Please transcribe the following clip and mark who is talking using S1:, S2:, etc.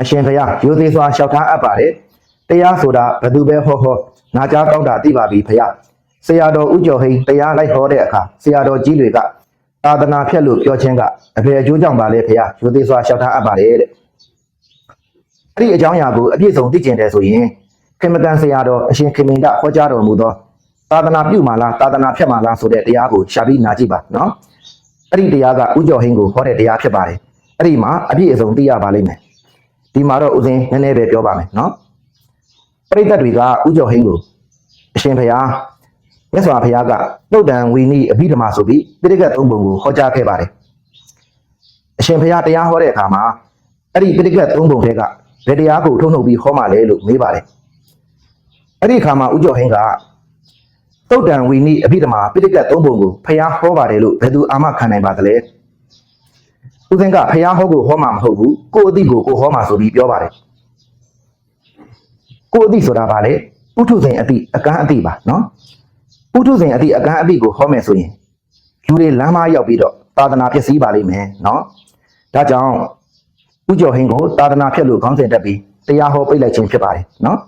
S1: အရှင်ဘုရားရိုသေစွာလျှောက်ထားအပ်ပါတယ်တရားဆိုတာဘယ်သူပဲဟောဟောနာကြားကောင်းတာသိပါပြီဘုရားဆရာတော်ဦးကျော်ဟိန်းတရားလိုက်ဟောတဲ့အခါဆရာတော်ကြီးတွေကသာသနာဖြတ်လို့ပြောခြင်းကအဖေအကျိုးကြောင့်ပါလေဘုရားရိုသေစွာလျှောက်ထားအပ်ပါတယ်တဲ့အဲ့ဒီအကြောင်းအရာကိုအပြည့်စုံသိကျင်တယ်ဆိုရင်ခေမတန်ဆရာတော်အရှင်ခေမင်ဒဟောကြားတော်မူသောသာသနာပြုမှာလားသာသနာဖြတ်မှာလားဆိုတဲ့တရားကိုရှာပြီးနာကြည့်ပါနော်အဲ့ဒီတရားကဦးကျော်ဟိန်းကိုဟောတဲ့တရားဖြစ်ပါတယ်အဲ့ဒီမှာအပြည့်အစုံသိရပါလိမ့်မယ် ဒီမှာတော့ဦးစင်းနည်းနည်းပဲပြောပါမယ်နော်ပရိသတ်တွေကဥကြောဟင်းကိုအရှင်ဘုရားမြတ်စွာဘုရားကတုတ်တန်ဝီနီအဘိဓမ္မာဆိုပြီးပိဋကတ်သုံးပုံကိုဟောကြားခဲ့ပါတယ်အရှင်ဘုရားတရားဟောတဲ့အခါမှာအဲ့ဒီပိဋကတ်သုံးပုံတွေကဘယ်တရားကိုထုံထုတ်ပြီးဟောမှလဲလို့မေးပါတယ်အဲ့ဒီအခါမှာဥကြောဟင်းကတုတ်တန်ဝီနီအဘိဓမ္မာပိဋကတ်သုံးပုံကိုဘုရားဟောပါတယ်လို့ဘယ်သူအာမခံနိုင်ပါသလဲ ဦးစင်းကဖះဟောကိုဟောမှာမဟုတ်ဘူးကိုယ်အသိကိုကိုဟောမှာဆိုပြီးပြောပါတယ်ကိုယ်အသိဆိုတာဗာလေပုထုဇဉ်အသိအကန်းအသိပါနော်ပုထုဇဉ်အသိအကန်းအသိကိုဟောမယ်ဆိုရင်လူတွေလမ်းမရောက်ပြီးတော့သာသနာပျက်စီးပါလိမ့်မယ်နော်ဒါကြောင့်ဥကျော်ဟင်းကိုသာသနာဖြတ်လို့ခေါင်းစဉ်တက်ပြီးတရားဟောပိတ်လိုက်ခြင်းဖြစ်ပါတယ်နော်